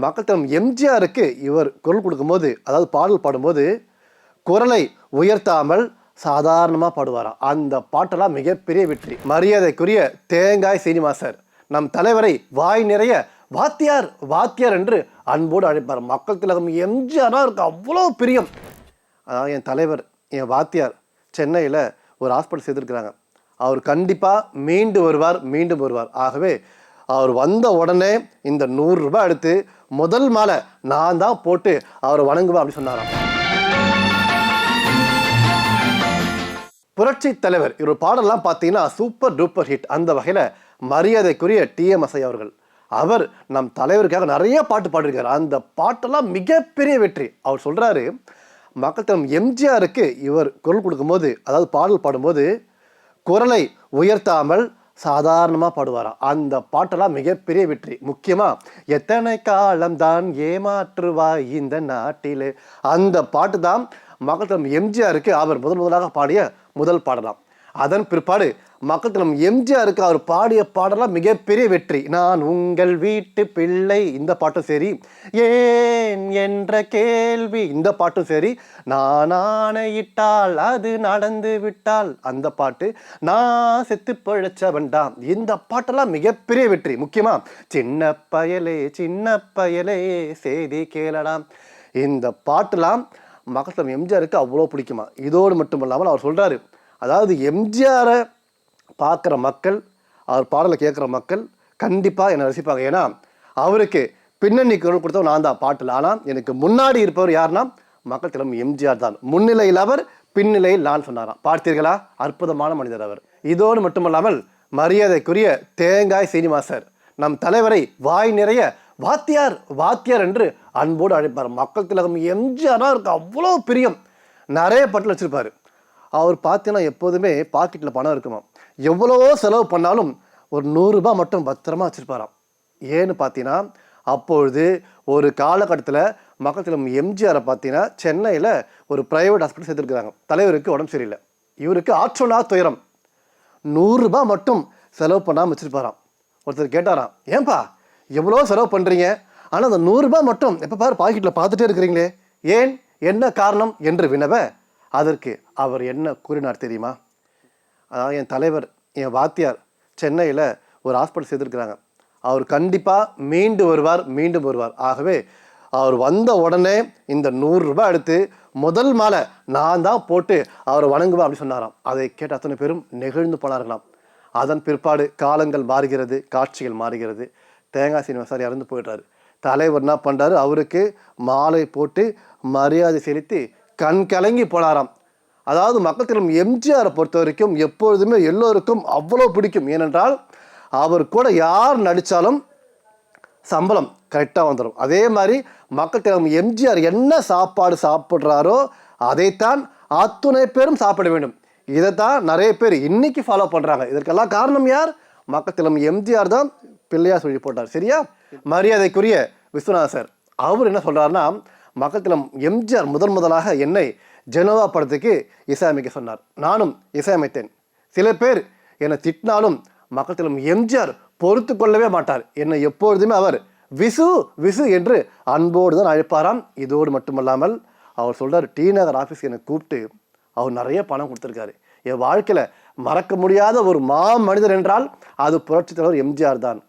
மக்கள் தலைவர் எம்ஜிஆருக்கு இவர் குரல் கொடுக்கும்போது அதாவது பாடல் பாடும்போது குரலை உயர்த்தாமல் சாதாரணமாக பாடுவாராம். அந்த பாட்டெல்லாம் மிகப்பெரிய வெற்றி. மரியாதைக்குரிய தேங்காய் சீனிவாசர் நம் தலைவரை வாய் நிறைய வாத்தியார் வாத்தியார் என்று அன்போடு அழைப்பார். மக்கள் திலகம் எம்ஜிஆர்னா இருக்க அவ்வளோ பிரியம். அதாவது என் தலைவர் என் வாத்தியார் சென்னையில் ஒரு ஹாஸ்பிட்டல் சேர்த்துருக்குறாங்க. அவர் கண்டிப்பாக மீண்டு வருவார் மீண்டும் வருவார். ஆகவே அவர் வந்த உடனே இந்த நூறு ரூபாய் எடுத்து முதல் மாலை நான் தான் போட்டு அவரை வணங்குவேன் அப்படின்னு சொன்னாராம். புரட்சி தலைவர் இவர் பாடலாம் பார்த்தீங்கன்னா சூப்பர் டூப்பர் ஹிட் அந்த வகையில் மரியாதைக்குரிய டிஎம்எஸ்ஐ அவர்கள். அவர் நம் தலைவருக்காக நிறைய பாட்டு பாடிருக்காரு அந்த பாட்டெல்லாம் மிகப்பெரிய வெற்றி. அவர் சொல்கிறாரு மக்கள் தம் எம்ஜிஆருக்கு இவர் குரல் கொடுக்கும்போது அதாவது பாடல் பாடும்போது குரலை உயர்த்தாமல் சாதாரணமாக பாடுவாராம். அந்த பாட்டெல்லாம் மிகப்பெரிய வெற்றி. முக்கியமாக எத்தனை காலம்தான் ஏமாற்றுவாய் இந்த நாட்டிலே? அந்த பாட்டு தான் மக்கள் எம்ஜிஆருக்கு அவர் முதல் முதலாக பாடிய முதல் பாடலாம். அதன் பிற்பாடு மக்கள் தினம் எம்ஜிஆருக்கு அவர் பாடிய பாடலாம் மிகப்பெரிய வெற்றி. நான் உங்கள் வீட்டு பிள்ளை. இந்த பாட்டும் சரி. ஏன் என்ற கேள்வி. இந்த பாட்டும் சரி. நான் ஆணையிட்டால் அது நடந்து விட்டால். அந்த பாட்டு நான் செத்து பிழைச்ச வேண்டாம் இந்த பாட்டெல்லாம் மிகப்பெரிய வெற்றி. முக்கியமா சின்ன பயலே சின்ன பயலே செய்தி கேளலாம் இந்த பாட்டுலாம் மக்கள் எம்ஜிஆருக்கு அவ்வளோ பிடிக்குமா? இதோடு மட்டும் இல்லாமல் அவர் சொல்கிறாரு அதாவது எம்ஜிஆரை பார்க்குற மக்கள் அவர் பாடலை கேட்குற மக்கள் கண்டிப்பாக என்னை ரசிப்பாங்க. ஏன்னா அவருக்கு பின்னணி குரல் கொடுத்தவர் நான் தான் பாட்டில். ஆனால் எனக்கு முன்னாடி இருப்பவர் யாருன்னா மக்கள் திறமை எம்ஜிஆர் தான். முன்னிலையில் அவர் பின்னிலையில் நான் சொன்னாராம். பார்த்தீர்களா? அற்புதமான மனிதர் அவர். இதோடு மட்டுமல்லாமல் மரியாதைக்குரிய தேங்காய் சீனிவாசர் நம் தலைவரை வாய் நிறைய வாத்தியார் வாத்தியார் என்று அன்போடு அழைப்பார். மக்கள் திலகம் எம்ஜிஆர்னா இருக்கு அவ்வளோ பிரியம். நிறைய பட்டில் வச்சுருப்பார். அவர் பார்த்தீங்கன்னா எப்போதுமே பாக்கெட்டில் பணம் இருக்குமா எவ்வளவோ செலவு பண்ணாலும் ஒரு நூறுரூபா மட்டும் பத்திரமா வச்சுருப்பாராம். ஏன்னு பார்த்தீங்கன்னா அப்பொழுது ஒரு காலகட்டத்தில் மக்கள் எம்ஜிஆரை பார்த்தீங்கன்னா சென்னையில் ஒரு ப்ரைவேட் ஹாஸ்பிட்டல் சேர்த்துருக்குறாங்க. தலைவருக்கு உடம்பு சரியில்லை. இவருக்கு ஆற்றலா துயரம். நூறுரூபா மட்டும் செலவு பண்ணாமல் வச்சுருப்பாராம். ஒருத்தர் கேட்டாராம் ஏன்பா எவ்வளோ செலவு பண்ணுறீங்க ஆனால் அந்த நூறுரூபா மட்டும் எப்போ பாரு பாக்கெட்டில் பார்த்துட்டே இருக்கிறீங்களே. ஏன்? என்ன காரணம்? என்று வினவ அதற்கு அவர் என்ன கூறினார் தெரியுமா? அதாவது என் தலைவர் என் வாத்தியார் சென்னையில் ஒரு ஹாஸ்பிட்டல் சேர்த்துருக்குறாங்க. அவர் கண்டிப்பாக மீண்டு வருவார் மீண்டும் வருவார். ஆகவே அவர் வந்த உடனே இந்த நூறுரூபா எடுத்து முதல் மாலை நான் தான் போட்டு அவரை வணங்குவேன் அப்படின்னு சொன்னாராம். அதை கேட்ட அத்தனை பேரும் நெகிழ்ந்து போனார்களாம். அதன் பிற்பாடு காலங்கள் மாறுகிறது காட்சிகள் மாறுகிறது. தேங்காய் சீனிவாசாரி இறந்து போயிடுறாரு. தலைவர் என்ன பண்ணுறாரு அவருக்கு மாலை போட்டு மரியாதை செலுத்தி கண் கலங்கி போனாராம். அதாவது மக்கள் எம்ஜிஆரை பொறுத்த வரைக்கும் எப்பொழுதுமே எல்லோருக்கும் அவ்வளோ பிடிக்கும். ஏனென்றால் அவர் கூட யார் நடித்தாலும் சம்பளம் கரெக்டாக வந்துடும் அதே மாதிரி மக்கள் எம்ஜிஆர் என்ன சாப்பாடு சாப்பிட்றாரோ அதைத்தான் அத்துணை பேரும் சாப்பிட வேண்டும். இதைத்தான் நிறைய பேர் இன்றைக்கி ஃபாலோ பண்ணுறாங்க இதற்கெல்லாம் காரணம் யார்? மக்கள் எம்ஜிஆர் தான் பிள்ளையார் சொல்லி போட்டார். சரியா? மரியாதைக்குரிய விஸ்வநாதர் சார். அவர் என்ன சொல்கிறாருன்னா மக்கள் எம்ஜிஆர் முதன் முதலாக என்னை ஜெனோவா படத்துக்கு இசையமைக்க சொன்னார். நானும் இசையமைத்தேன். சில பேர் என்னை திட்டினாலும் மக்கள் எம்ஜிஆர் பொறுத்து கொள்ளவே மாட்டார். என்னை எப்பொழுதுமே அவர் விசு விசு என்று அன்போடு தான் அழைப்பாராம். இதோடு மட்டுமல்லாமல் அவர் சொல்கிறார் டி நகர் ஆஃபீஸ் என்னை கூப்பிட்டு அவர் நிறைய பணம் கொடுத்துருக்காரு. என் வாழ்க்கையில் மறக்க முடியாத ஒரு மா மனிதர் என்றால் அது புரட்சித் தலைவர் எம்ஜிஆர் தான்.